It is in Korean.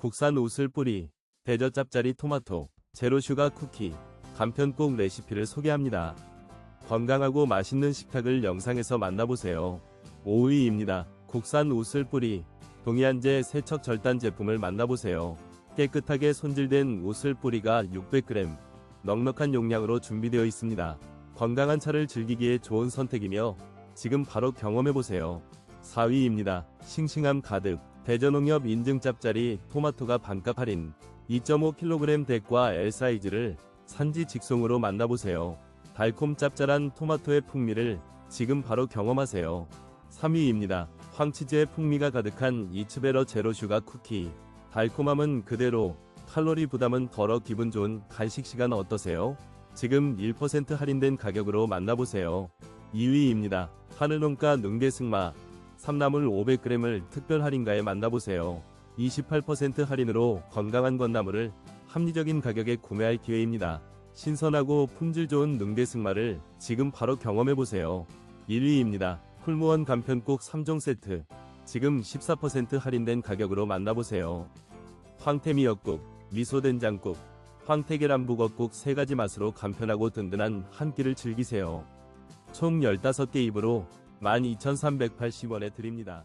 국산 우슬 뿌리, 대저 짭짜리 토마토, 제로 슈가 쿠키, 간편국 레시피를 소개합니다. 건강하고 맛있는 식탁을 영상에서 만나보세요. 5위입니다. 국산 우슬 뿌리, 동이안제 세척 절단 제품을 만나보세요. 깨끗하게 손질된 우슬 뿌리가 600g, 넉넉한 용량으로 준비되어 있습니다. 건강한 차를 즐기기에 좋은 선택이며 지금 바로 경험해보세요. 4위입니다. 싱싱함 가득 대전농협 인증 짭짜리 토마토가 반값 할인 2.5kg 덱과 L 사이즈를 산지 직송으로 만나보세요. 달콤 짭짤한 토마토의 풍미를 지금 바로 경험하세요. 3위입니다. 황치즈의 풍미가 가득한 이츠베러 제로 슈가 쿠키 달콤함은 그대로 칼로리 부담은 덜어 기분 좋은 간식 시간 어떠세요? 지금 1% 할인된 가격으로 만나보세요. 2위입니다. 하늘농가 능계승마 삼나물 500g을 특별 할인가에 만나보세요. 28% 할인으로 건강한 건나물을 합리적인 가격에 구매할 기회입니다. 신선하고 품질 좋은 능대 승마를 지금 바로 경험해보세요. 1위입니다. 훌무원 간편국 3종 세트. 지금 14% 할인된 가격으로 만나보세요. 황태미역국, 미소된장국, 황태계란북어국 3가지 맛으로 간편하고 든든한 한 끼를 즐기세요. 총 15개 입으로 12,380원에 드립니다.